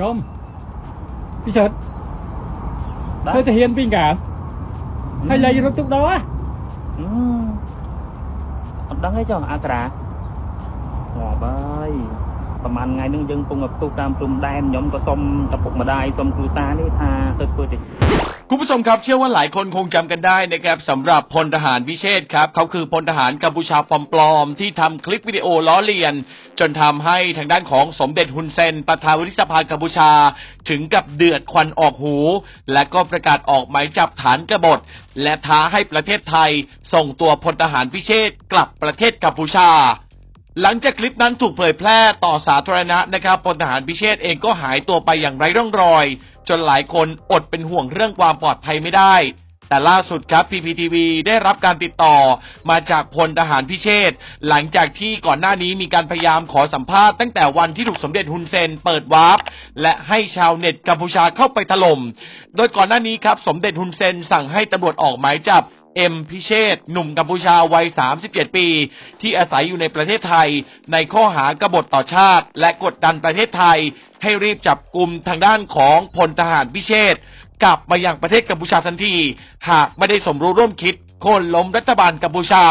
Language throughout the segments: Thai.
ចូលពីសិតទៅទៅហ៊ានពីកាហើយលែងរត់ទុកដោះអត់ដឹងទេចុះអត្រាងាប់ហើយ ประมาณไงนึงยังปรุงกับตุ้ตามปรุงแดนย่อมก็ส้มตะปุกมาได้สมครูซานี่ทาเติร์ดเพื่อติคุณผู้ชมครับเชื่อว่าหลายคนคงจำกันได้นะครับสำหรับพลทหารวิเชษครับเขาคือพลทหารกัมพูชาปลอมๆที่ทำคลิปวิดีโอล้อเลียน จนทำให้ทางด้านของสมเด็จฮุนเซน ประธานวุฒิสภากัมพูชา ถึงกับเดือดควันออกหู และก็ประกาศออกหมายจับฐานกบฏ และท้าให้ประเทศไทย ส่งตัวพลทหารวิเชษกลับประเทศกัมพูชา หลังจากคลิปนั้นถูกเผยแพร่ต่อสาธารณะนะครับพลทหารพิเชษเองก็หายตัวไปอย่างไร้ร่องรอย จนหลายคนอดเป็นห่วงเรื่องความปลอดภัยไม่ได้ แต่ล่าสุดครับ PPTV ได้รับการติดต่อมาจากพลทหารพิเชษหลังจากที่ก่อนหน้านี้มีการพยายามขอสัมภาษณ์ตั้งแต่วันที่ถูกสมเด็จฮุนเซนเปิดวาร์ปและให้ชาวเน็ตกัมพูชาเข้าไปถล่ม โดยก่อนหน้านี้ครับสมเด็จฮุนเซนสั่งให้ตำรวจออกหมายจับ เอ็มพิเชษหนุ่มกัมพูชาวัย 37 ปี ที่อาศัยอยู่ในประเทศไทย ในข้อหากบฏต่อชาติ และกดดันประเทศไทย ให้รีบจับกลุ่มทางด้านของพลทหารพิเชษกลับมายังประเทศกัมพูชาทันที หากไม่ได้สมรู้ร่วมคิดโค่นล้มรัฐบาลกัมพูชา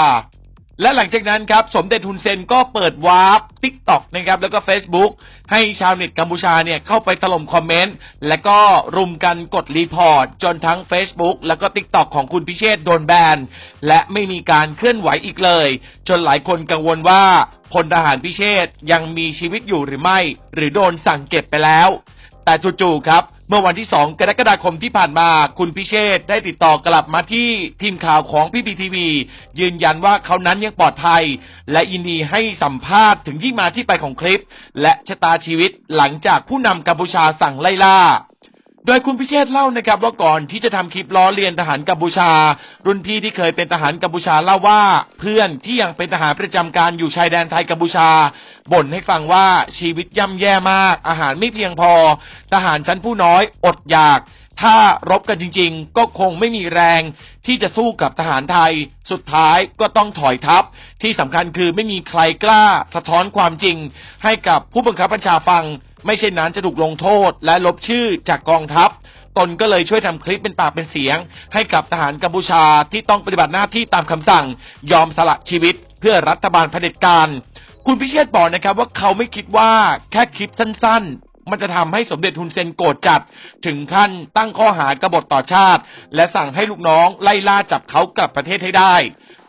และหลังจากนั้นครับ สมเด็จฮุนเซนก็เปิดวาร์ปทิกตอกนะครับ แล้วก็ Facebook ให้ชาวเน็ตกัมพูชาเนี่ย เข้าไปถล่มคอมเมนต์ และก็รุมกันกดรีพอร์ต จนทั้ง Facebook แล้วก็ TikTok ของคุณพิเชษโดนแบน และไม่มีการเคลื่อนไหวอีกเลย จนหลายคนกังวลว่าพลทหารพิเชษยังมีชีวิตอยู่หรือไม่ หรือโดนสั่งเก็บไปแล้ว แต่จู่ๆครับ เมื่อวันที่ 2 กรกฎาคมที่ผ่านมา คุณพิเชษได้ติดต่อกลับมาที่ทีมข่าวของพี่พีทีวียืนยันว่าเขานั้นยังปลอดภัย และยินดีให้สัมภาษณ์ถึงที่มาที่ไปของคลิป และชะตาชีวิตหลังจากผู้นำกัมพูชาสั่งไล่ล่า โดยคุณพิเชษเล่านะครับว่าก่อนที่จะทำคลิปล้อเลียนทหารกัมพูชา รุ่นพี่ที่เคยเป็นทหารกัมพูชาเล่าว่า เพื่อนที่ยังเป็นทหารประจำการอยู่ชายแดนไทยกัมพูชาบ่นให้ฟังว่าชีวิตย่ำแย่มาก อาหารไม่เพียงพอ ทหารชั้นผู้น้อยอดอยาก ถ้ารบกันจริงๆ ก็คงไม่มีแรงที่จะสู้กับทหารไทย สุดท้ายก็ต้องถอยทัพ ที่สำคัญคือไม่มีใครกล้าสะท้อนความจริง ให้กับผู้บังคับบัญชาฟัง ไม่เช่นนั้นจะถูกลงโทษและลบชื่อจากกองทัพ ตนก็เลยช่วยทำคลิปเป็นปากเป็นเสียง ให้กับทหารกัมพูชาที่ต้องปฏิบัติหน้าที่ตามคำสั่ง ยอมสละชีวิตเพื่อรัฐบาลเผด็จการ คุณพิเชษบอกนะครับว่าเขาไม่คิดว่าแค่คลิปสั้น ๆ มันจะทำให้สมเด็จฮุนเซนโกรธจัด ถึงขั้นตั้งข้อหากบฏต่อชาติ และสั่งให้ลูกน้องไล่ล่าจับเขากลับประเทศให้ได้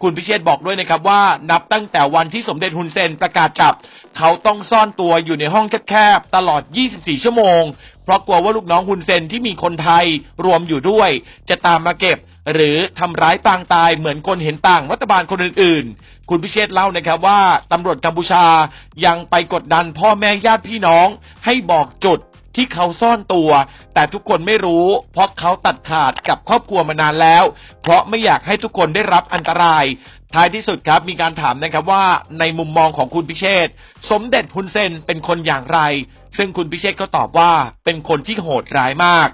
คุณพิเชษบอกด้วยนะครับว่า นับตั้งแต่วันที่สมเด็จฮุนเซนประกาศจับ เขาต้องซ่อนตัวอยู่ในห้องแคบๆตลอด 24 ชั่วโมง ราะกลัวว่าลูกน้องฮุนเซนที่มีคนไทยรวมอยู่ด้วย จะตามมาเก็บ หรือทำร้ายปางตายเหมือนคนเห็นต่างรัฐบาลคนอื่นๆ คุณพิเชษเล่านะครับว่าตำรวจกัมพูชายังไปกดดันพ่อแม่ญาติพี่น้องให้บอกจุด ที่เขาซ่อนตัว แต่ทุกคนไม่รู้ เพราะเขาตัดขาดกับครอบครัวมานานแล้ว เพราะไม่อยากให้ทุกคนได้รับอันตราย ท้ายที่สุดครับมีการถามนะครับว่าในมุมมองของคุณพิเชษสมเด็จพุนเซนเป็นคนอย่างไร ซึ่งคุณพิเชษก็ตอบว่าเป็นคนที่โหดร้ายมาก